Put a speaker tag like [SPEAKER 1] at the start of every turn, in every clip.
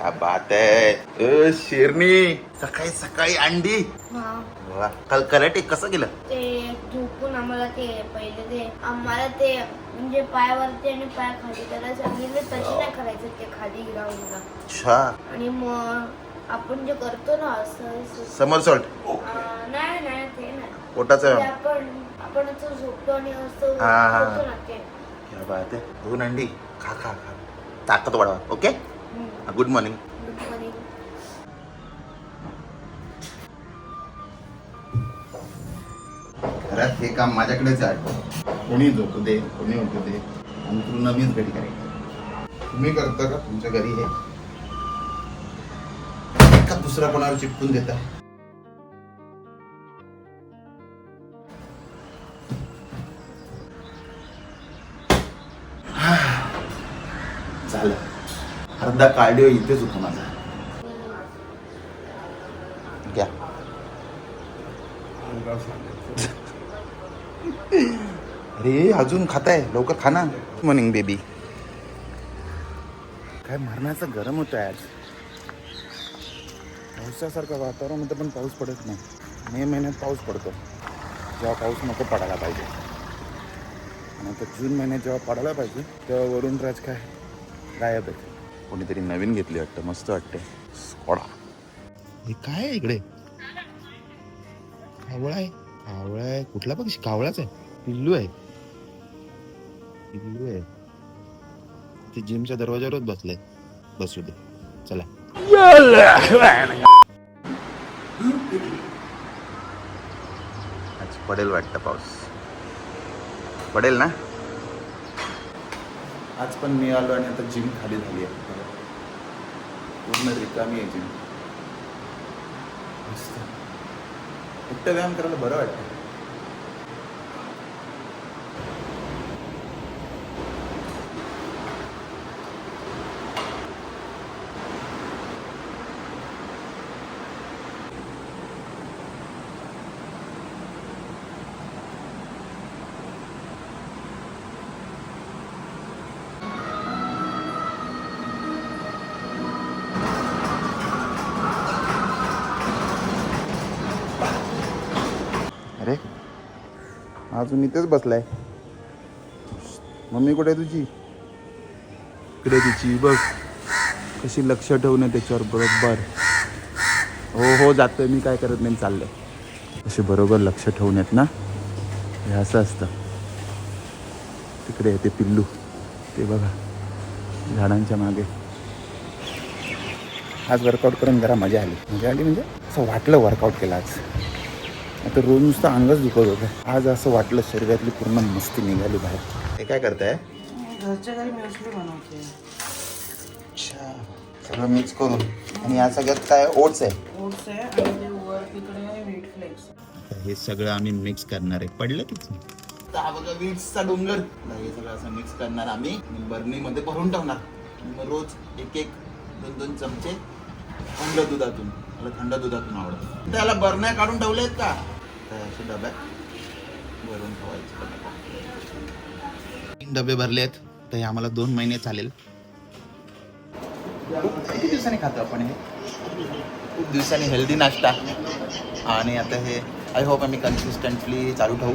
[SPEAKER 1] क्या बात आहे अ, शेरनी सकाळी सकाळी अंडी. वा काल कराटे कसं गेलं
[SPEAKER 2] ते झोपून आम्हाला ते पहिले ते आम्हाला ते म्हणजे पायावरती आणि पाय खाली त्याला सांगितलं तसे नाही करायचं ते खाली ग्राउंडला
[SPEAKER 1] अच्छा.
[SPEAKER 2] आणि मग आपण जे करतो ना असं
[SPEAKER 1] समर सॉल्ट
[SPEAKER 2] नाही नाही ते नाही. ते
[SPEAKER 1] पोटाचं
[SPEAKER 2] आपण आपण असं झोपतो आणि असं
[SPEAKER 1] हा, हा.
[SPEAKER 2] करतो ना ते.
[SPEAKER 1] क्या बात आहे दोन अंडी. खा खा खा. ताकद वाढवा okay. Good morning
[SPEAKER 2] Good morning.
[SPEAKER 1] घरात हे काम माझ्याकडेच आहे. कोणी झोपू दे कोणी उठू दे अंतरून मीच घरी करायचं तुम्ही करता का तुमच्या घरी हे? का दुसरा कोणावर चिपकून देता. झालं अर्धा कार्डिओ इथेच होतो माझा. घ्या. अरे अजून खाताय? लवकर खा ना. मॉर्निंग बेबी काय मरणाचं गरम होतं आज? पावसासारखं वातावरण होतं पण पाऊस पडत नाही. मे महिन्यात पाऊस पडतो. जेव्हा पाऊस नको पडायला पाहिजे. आणि आता जून महिन्यात जेव्हा पडायला पाहिजे तेव्हा वरून राज काय? गायब आहे कोणीतरी नवीन घेतली वाटतं. मस्त वाटते स्कॉडा हे काय आहे इकडे? कावळा आहे. कावळा आहे. कुठला पक्षी? कावळाच आहे. पिल्लू आहे. पिल्लू आहे. ते जिमच्या दरवाजावरच बसले. बसू दे. चला. आज पडेल वाटतं पाऊस. पडेल ना? आज पण मी आलो आणि आता जिम खाली झाली आहे. पूर्ण रिकामी आहे जिम मस्त. एकटं व्यायाम करायला बरं वाटतं. अजून इथेच बसलाय. मम्मी कुठे आहे तुझी? इकडे तिची बघ. कशी लक्ष ठेवून आहे त्याच्यावर बरोबर. हो हो जातोय. मी काय करत नाही चाललंय. असे बरोबर लक्ष ठेवून येत ना? हे असं असतं. तिकडे ते पिल्लू. ते बघा. झाडांच्या मागे. आज वर्कआउट करून जरा मजा आली. मजा आली म्हणजे? असं वाटलं वर्कआउट केलं आज. आता रोज नुसतं अंगच दुखत होतं. आज असं वाटलं शरीरातली पूर्ण मस्ती निघाली बाहेर. हे काय करताय?
[SPEAKER 3] घरच्या घरी म्युसली बनवते.
[SPEAKER 1] अच्छा. सगळं मिक्स करून. आणि या सगळ्यात काय ओट्स आहे?
[SPEAKER 3] ओट्स आहे आणि ते वर तिकडे व्हीट फ्लेक्स
[SPEAKER 1] हे सगळं आम्ही मिक्स करणार आहे. पडलं तिच बघा वीट्सचा डोंगर. हे सगळं असं मिक्स करणार आम्ही. बर्नीमध्ये भरून ठेवणार मग रोज एक एक दोन दोन चमचे थंड दुधातून. मला थंड दुधातून आवडतं. त्याला बरण्या काढून ठेवले आहेत का अशा डब्यात भरून ठेवायचे. तीन डबे भरले आहेत तर हे आम्हाला दोन महिने चालेल. किती दिवसांनी खातो आपण हे? खूप दिवसांनी हेल्दी नाश्ता. आणि आता हे आय होप आम्ही कन्सिस्टंटली चालू ठेवू.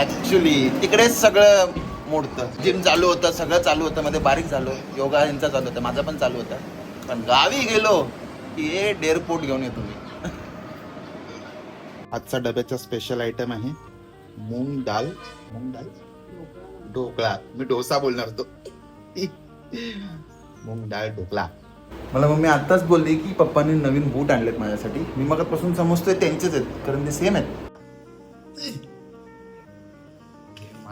[SPEAKER 1] ऍक्च्युली तिकडेच सगळं मोडतं. जिम चालू होतं सगळं चालू होतं मध्ये बारीक झालो. योगा यांचा चालू होतं माझं पण चालू होतं. पण गावी गेलो की हे डेअरपोर्ट घेऊन येतो मी. आजचा डब्याचा स्पेशल आयटम आहे मूंग डाल. मूंग डाल? ढोकळा. मी डोसा बोलणार होतो. मूंग डाळ ढोकळा. मला मम्मी आत्ताच बोलली की पप्पांनी नवीन बूट आणलेत माझ्यासाठी. मी मगापासून समजतोय त्यांचेच आहेत कारण ते सेम आहेत.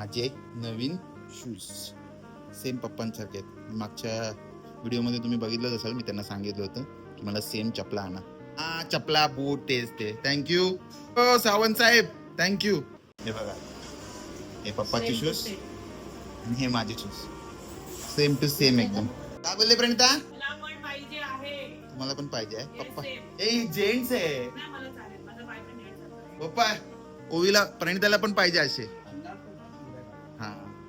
[SPEAKER 1] माझे नवीन शूज सेम पप्पांसारखे आहेत. मागच्या व्हिडिओमध्ये तुम्ही बघितलंच असाल मी त्यांना सांगितलं होतं की मला सेम चपला आणा. हा चपला बूट तेच ते. थँक्यू हो सावंत साहेब थँक्यू हे बघा. हे पप्पाचे शूज. आणि हे माझे शूज सेम टू सेम एकदम. काय बोलले प्रणिता?
[SPEAKER 3] मला पण पाहिजे आहे.
[SPEAKER 1] तुम्हाला पण पाहिजे आहे. पप्पा. ए जेंट्स आहे. पप्पा ओवीला प्रणिताला पण पाहिजे असे.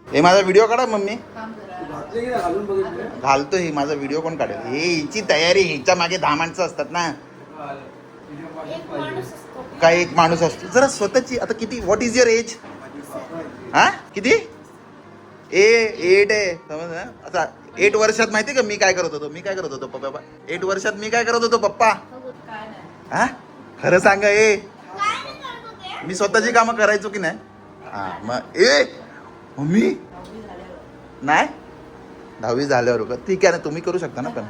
[SPEAKER 1] हा माझा व्हिडिओ काढा मम्मी. घालतो ही माझा व्हिडिओ कोण काढेल? हे हिची तयारी हिच्या मागे दहा माणसं असतात ना. काय एक माणूस असतो. जरा स्वतःची आता किती व्हॉट इज युअर एज हा? किती? ए एट आहे. समज ना आता एट वर्षात माहिती का मी काय करत होतो? मी काय करत होतो पप्पा एट वर्षात मी काय करत होतो पप्पा? हा? खरं सांगा ए.
[SPEAKER 2] काय नाही करत होते.
[SPEAKER 1] मी स्वतःची कामं करायचो की नाही? हा मग ए. मम्मी नाही? दहावी झाल्यावर का ठीक आहे ना तुम्ही करू शकता ना पण.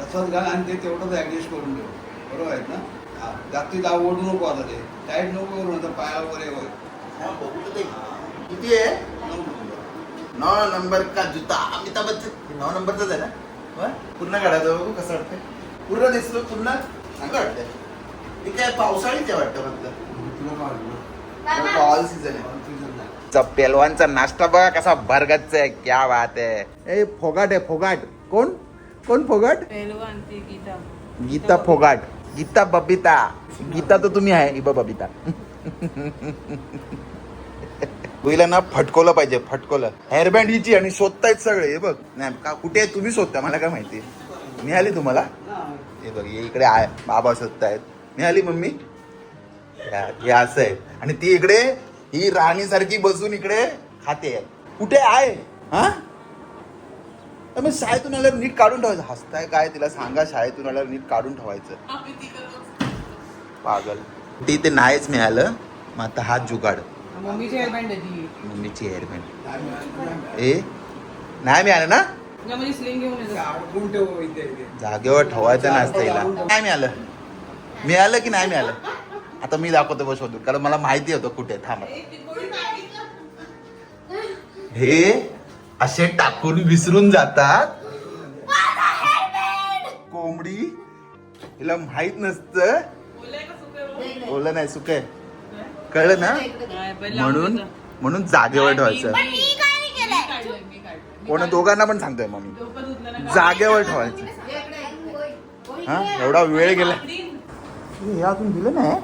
[SPEAKER 4] तसंच घाल आणि ते तेवढंच ऍडजस्ट करून ठेव. बरोबर आहेत ना? हा. जास्ती दाव ओढू नको आता ते. टाईट नको करू आता पाया वगैरे
[SPEAKER 1] हा, दे. किती आहे? नऊ नंबर. का जुता? अमिताभ बच्चन. नऊ नंबरचाच आहे ना? पूर्ण काढायचं बघू कसं वाटतंय. पूर्ण दिसलो पूर्ण? चांगलं वाटतंय. ते काय पावसाळीच आहे वाटतं फक्त.
[SPEAKER 4] तुला काय वाटलं?
[SPEAKER 1] ऑल सीझन आहे.
[SPEAKER 4] Confusion नाही.
[SPEAKER 1] चा पेलवानचा नाश्ता बघा कसा भरगच्च आहे क्या बात आहे. ए फोगाट आहे फोगाट. कोण? कोण फोगाट?
[SPEAKER 3] पेलवान ती गीता.
[SPEAKER 1] गीता फोगाट. गीता बबिता. गीता तर तुम्ही आहे इबा बबिता. तुला ना फटकवलं पाहिजे फटकवलं. हेअरबँड हिची आणि शोधतायत सगळे हे बघ. नाही का कुठे आहे? तुम्ही शोधता मला काय माहिती? मिळाली तुम्हाला? हे बघ हे इकडे आहे बाबा शोधतायत. मिळाली मम्मी? या- हे असं आहे. आणि ती इकडे ही राणीसारखी बसून इकडे खाते आहे. कुठे आहे? हा? तर मग शाळेतून आल्यावर नीट काढून ठेवायचं. हसताय काय तिला सांगा शाळेतून आल्यावर नीट काढून ठेवायचं. पागल. ती ते नाहीच मिळालं. मग आता हा जुगाड.
[SPEAKER 3] मम्मीची हेअरबँड
[SPEAKER 1] मम्मीची
[SPEAKER 4] नाही नाही.
[SPEAKER 1] ए? नाही मिळालं ना?
[SPEAKER 3] म्हणजे.
[SPEAKER 1] जागेवर ठेवायचं नसतं हिला. नाही मिळालं. मिळालं की नाही मिळालं? आता मी दाखवतो बस शोधून कारण मला माहिती होतं कुठे थांबा हे असे टाकून विसरून जातात. कोंबडी हिला माहीत नसतं. ओलं नाही सुक कळलं ना? म्हणून म्हणून जागेवर ठेवायचं.
[SPEAKER 2] पण मी काय नाही केलंय.
[SPEAKER 1] कोणा दोघांना पण सांगतोय मग मी जागेवर ठेवायचं. हा एवढा वेळ गेला. हे? अजून दिलं नाही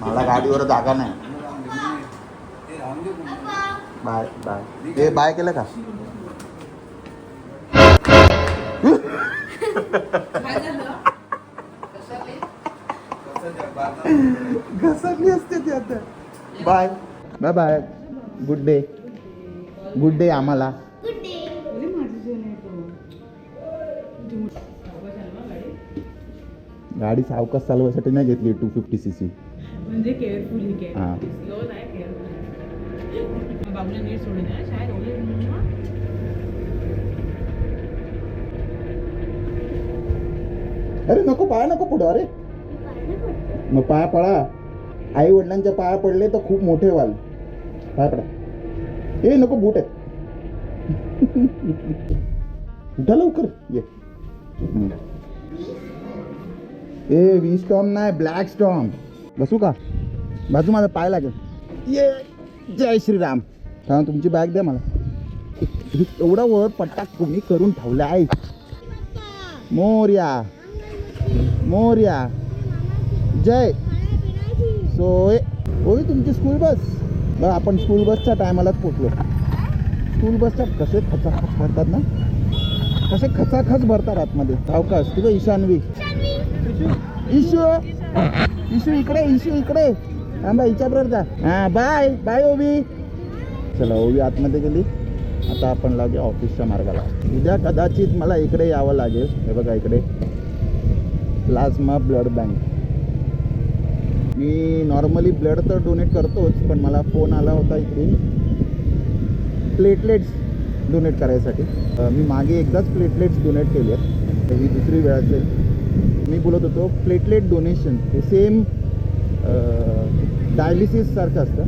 [SPEAKER 1] मला गाडीवर जागा नाही. बाय बाय बाय केलं का घसरली असते ती आता। Bye bye bye good day good day आम्हाला गाडी सावकाश चालवायसाठी नाही घेतली टू फिफ्टी सी सी
[SPEAKER 3] म्हणजे केअरफुली
[SPEAKER 1] हा.
[SPEAKER 3] स्लो नाही केअरफुल बाबूला नीट सोडून द्या. शाळेत ओले
[SPEAKER 1] अरे नको पाया नको पडू अरे. मग पाया पडा आई वडिलांच्या पाया पडले तर खूप मोठे व्हाल. पाया पडा. ए नको बूट आहेत. उठा लवकर. ये. ए वी स्टॉम नाही ब्लॅक स्टॉम बसू का? बाजू माझा पाय लागेल. ये जय श्रीराम. हा तुमची बॅग द्या मला. एवढा वर पट्टा कोणी करून ठेवला आहे मोर्या. मोर्या. जय. सोय. होई तुमची स्कूल बस बरं आपण स्कूल बसच्या टायमालाच पोचलो. स्कूल बसच्या कसे खचाखच भरतात ना? कसे खचाखच भरतात आतमध्ये. धावकास तुझं ईशानवी. इशू इशू इकडे इशू इकडे. थांबा हिच्याबरोबर जा. हा बाय बाय ओबी चला ओबी आतमध्ये गेली. आता आपण लागूया ऑफिसच्या मार्गाला. उद्या कदाचित मला इकडे यावं लागेल. हे बघा इकडे. Plasma blood bank. मी नॉर्मली ब्लड तर डोनेट करतोच पण मला फोन आला होता इकडून प्लेटलेट्स डोनेट करायसाठी. मी मागे एकदाच प्लेटलेट्स डोनेट केले आहेत. तर ही दुसरी वेळ असेल मी बोलत होतो प्लेटलेट डोनेशन हे सेम डायलिसिससारखं असतं.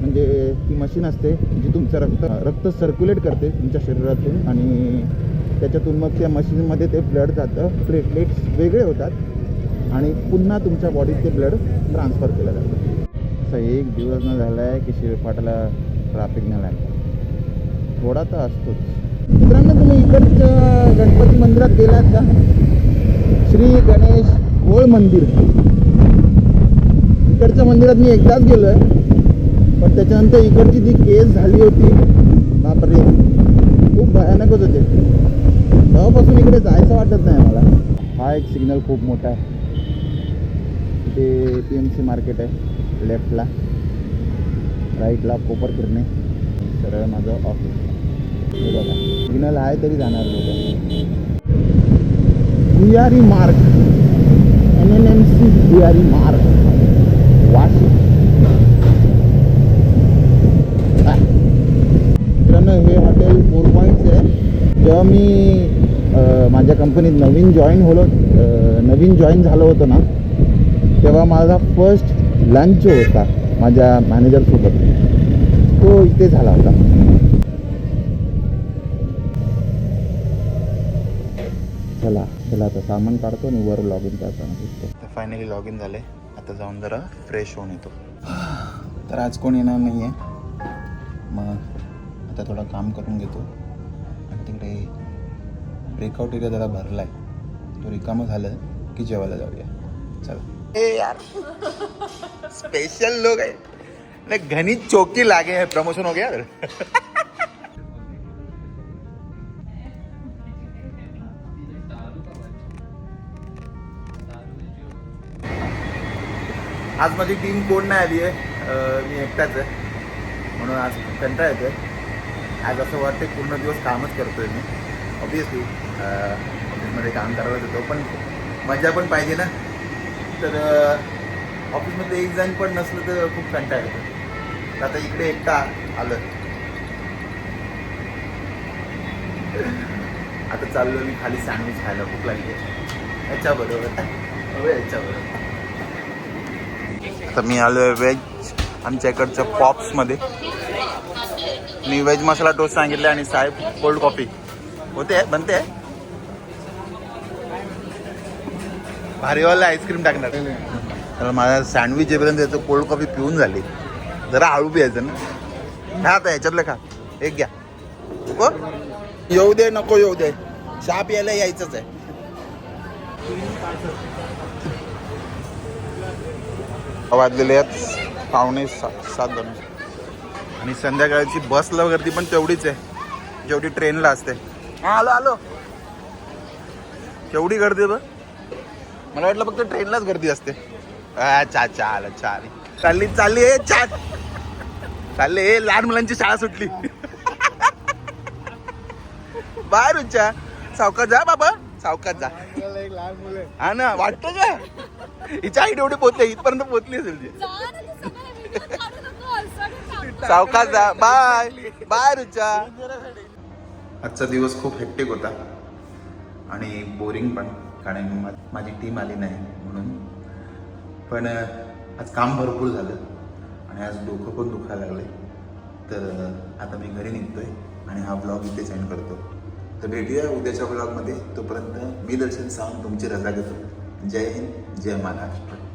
[SPEAKER 1] म्हणजे ती मशीन असते जी तुमचं रक्त रक्त सर्क्युलेट करते तुमच्या शरीरातून आणि त्याच्यातून मग त्या मशीनमध्ये ते ब्लड जातं. प्लेटलेट्स वेगळे होतात आणि पुन्हा तुमच्या बॉडीत ते ब्लड ट्रान्सफर केलं जातं. असं एक दिवस न झाला आहे की शिरपाटाला ट्रॅफिक नाही लागलं. थोडा तर असतोच. मित्रांनो तुम्ही इकडच्या गणपती मंदिरात गेलात का? श्री गणेश गोळ मंदिर. इकडच्या मंदिरात मी एकदाच गेलो आहे पण त्याच्यानंतर इकडची जी केस झाली होती बापरे खूप भयानकच होते. तेव्हापासून इकडे जायचं वाटत नाही मला. हा एक सिग्नल खूप मोठा आहे. इथे पी एम सी मार्केट आहे लेफ्टला राईटला कोपर किरणे सरळ माझं ऑफिस बघा. सिग्नल आहे तरी जाणार लोक. भुयारी मार्ग. एन एन एम सी भुयारी मार्ग. वाशी. मित्रांनो हे हॉटेल फोर पॉईंट्स आहे. जेव्हा मी माझ्या कंपनीत नवीन जॉईन होलो नवीन जॉईन झालो होतो ना तेव्हा माझा फर्स्ट लंच होता माझ्या मॅनेजरसोबत तो इथे झाला होता. चला आता सामान काढतो आणि वर लॉग इन करताना दिसतो फायनली लॉग इन झाले. आता जाऊन जरा फ्रेश होऊन येतो. तर आज कोण येणार नाही आहे मग आता थोडं काम करून घेतो. आणि तिकडे ब्रेकआउट एरिया जरा भरला आहे तो रिकामं झालं की जेवायला जाऊया. चला. ए यार. स्पेशल लोग आहे नहीं, घनी चौकी लागे. हैं प्रमोशन हो गया. आज माझी टीम कोण नाही आली आहे. मी एकटाच आहे. म्हणून आज कंटाळा आहे आज असं वाटतं पूर्ण दिवस कामच करतोय मी. ऑब्विसली ऑफिसमध्ये काम करायला येतो पण मजा पण पाहिजे ना. तर ऑफिसमध्ये एक जण पण नसलं तर खूप कंटाळा येतो आता इकडे एकटा आलं आता चाललो मी खाली सँडविच खायला भूक लागली आहे. याच्याबरोबर. हो, याच्याबरोबर. तर मी आलो आहे व्हेज आमच्या इकडच्या पॉप्समध्ये. मी व्हेज मसाला टोस्ट सांगितले आणि साहेब कोल्ड कॉफी होते बनते? भारीवाला आईस्क्रीम टाकणार. तर माझा सँडविच जेपर्यंत याचं कोल्ड कॉफी पिऊन झाली. जरा हळू प्यायचं ना. खा आता ह्याच्यातलं खा. एक घ्या. हो येऊ दे नको येऊ दे. चहा प्यायला यायचंच आहे. वाजलेले आहेत. पावणे सात सात दोन. आणि संध्याकाळची बसला गर्दी पण तेवढीच आहे. जेवढी ट्रेनला असते. हा आलो आलो. केवढी गर्दी बघ. मला वाटलं फक्त ट्रेनलाच गर्दी असते. चा चा आलं चा आली. चालली चालली ए चा. चालले ए लहान मुलांची शाळा सुटली. बाहेर उच्चा. सावकाश जा बाबा. सावकाश जा. हा ना वाटतं का? हिच्या आई एवढी पोचले इथपर्यंत पोचली असेल ती. सावकाश जा. बाय बाय रुचा आजचा दिवस खूप हेक्टिक होता. आणि बोरिंग पण कारण माझी टीम आली नाही म्हणून. पण आज काम भरपूर झालं. आणि आज डोकं पण दुखायला लागले तर आता मी घरी निघतोय आणि हा ब्लॉग इथे सेंड करतो. तर भेटूया उद्याच्या ब्लॉगमध्ये तोपर्यंत मी दर्शन सावंत तुमची रजा घेतो. जय हिंद. जय महाराष्ट्र